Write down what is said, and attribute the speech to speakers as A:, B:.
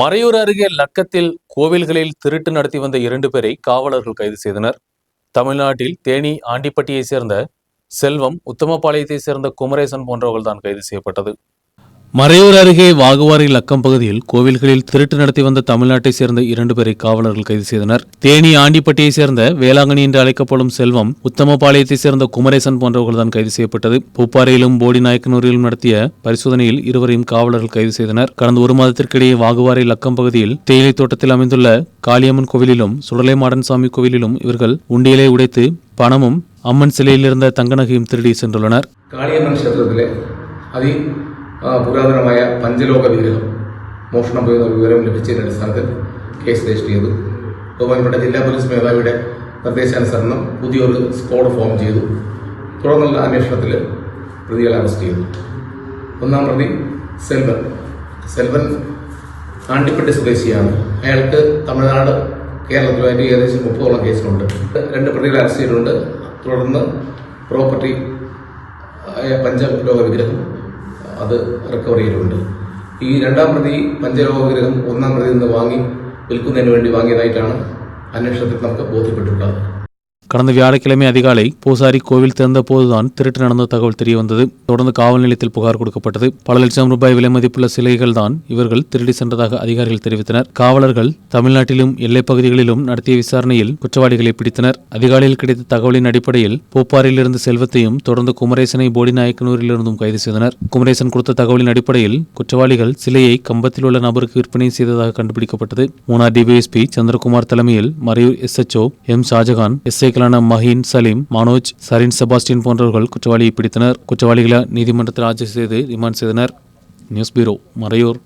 A: மறையூர் அருகே லக்கத்தில் கோவில்களில் திருட்டு நடத்தி வந்த இரண்டு பேரை காவலர்கள் கைது செய்தனர். தமிழ்நாட்டில் தேனி ஆண்டிப்பட்டியைச் சேர்ந்த செல்வம் உத்தமபாளையத்தைச் சேர்ந்த குமரேசன் போன்றவர்கள் தான் கைது செய்யப்பட்டது. மறையூர் அருகே வாகுவாரி லக்கம் பகுதியில் கோவில்களில் திருட்டு நடத்தி வந்த தமிழ்நாட்டை சேர்ந்த இரண்டு பேரை காவலர்கள் கைது செய்தனர். தேனி ஆண்டிப்பட்டியை சேர்ந்த வேளாங்கண்ணி என்று அழைக்கப்படும் செல்வம் உத்தமபாளையத்தை சேர்ந்த குமரேசன் போன்றவர்கள்தான் கைது செய்யப்பட்டது. பூப்பாறையிலும் போடிநாயக்கனூரிலும் நடத்திய பரிசோதனையில் இருவரையும் காவலர்கள் கைது செய்தனர். கடந்த ஒரு மாதத்திற்கிடையே வாகுவாரி லக்கம் பகுதியில் தேயிலை தோட்டத்தில் அமைந்துள்ள காளியம்மன் கோவிலிலும் சுடலை மாடன் சாமி கோவிலிலும் இவர்கள் உண்டியலை உடைத்து பணமும் அம்மன் சிலையில் இருந்த தங்க நகையும் திருடி சென்றுள்ளனர்.
B: காளியம்மன் പുരാതനമായ പഞ്ചലോക വിഗ്രഹം മോഷണം പോയെന്ന വിവരം ലഭിച്ചതിന്റെ അടിസ്ഥാനത്തിൽ കേസ് രജിസ്റ്റർ ചെയ്തു. ബഹുമാനപ്പെട്ട ജില്ലാ പോലീസ് മേധാവിയുടെ നിർദ്ദേശാനുസരണം പുതിയൊരു സ്ക്വാഡ് ഫോം ചെയ്തു. തുടർന്നുള്ള അന്വേഷണത്തിൽ പ്രതികളെ അറസ്റ്റ് ചെയ്തു. ഒന്നാം പ്രതി സെൽവൻ. സെൽവൻ ആണ്ടിപ്പട്ടി സ്വദേശിയാണ്. അയാൾക്ക് തമിഴ്നാട് കേരളത്തിലുമായിട്ട് ഏകദേശം മുപ്പതോളം കേസുണ്ട് രണ്ട് പ്രതികളെ അറസ്റ്റ് ചെയ്തിട്ടുണ്ട്. തുടർന്ന് പ്രോപ്പർട്ടി പഞ്ചലോക വിഗ്രഹം അത് റിക്കവറിയിലുണ്ട് ഈ രണ്ടാം പ്രതി പഞ്ചലോഹഗ്രഹം ഒന്നാം പ്രതി നിന്ന് വാങ്ങി വിൽക്കുന്നതിന് വേണ്ടി വാങ്ങിയതായിട്ടാണ് അന്വേഷണത്തിൽ നമുക്ക് ബോധ്യപ്പെട്ടിട്ടുള്ളത്.
A: கடந்த வியாழக்கிழமை அதிகாலை பூசாரி கோவில் திறந்த போதுதான் திருட்டு நடந்த தகவல் தெரிய வந்தது தொடர்ந்து காவல் நிலையத்தில் புகார் கொடுக்கப்பட்டது. பல லட்சம் ரூபாய் விலை மதிப்புள்ள சிலைகள் தான் இவர்கள் திருடி சென்றதாக அதிகாரிகள் தெரிவித்தனர். காவலர்கள் தமிழ்நாட்டிலும் எல்லைப் பகுதிகளிலும் நடத்திய விசாரணையில் குற்றவாளிகளை பிடித்தனர். அதிகாலையில் கிடைத்த தகவலின் அடிப்படையில் பூப்பாறையிலிருந்து செல்வத்தையும் தொடர்ந்து குமரேசனை போடிநாயக்கனூரிலிருந்தும் கைது செய்தனர். குமரேசன் கொடுத்த தகவலின் அடிப்படையில் குற்றவாளிகள் சிலையை கம்பத்தில் உள்ள நபருக்கு விற்பனை செய்ததாக கண்டுபிடிக்கப்பட்டது. மூணார் டிபிஎஸ்பி சந்திரகுமார் தலைமையில் Marayoor SHO M Shahjahan SI எஸ்ஐக்களான Maheen Saleem Manoj Sarin Sebastian போன்றவர்கள் குற்றவாளியை பிடித்தனர். குற்றவாளிகளை நீதிமன்றத்தில் ஆஜர் செய்து ரிமாண்ட் செய்தனர். News bureau Marayoor.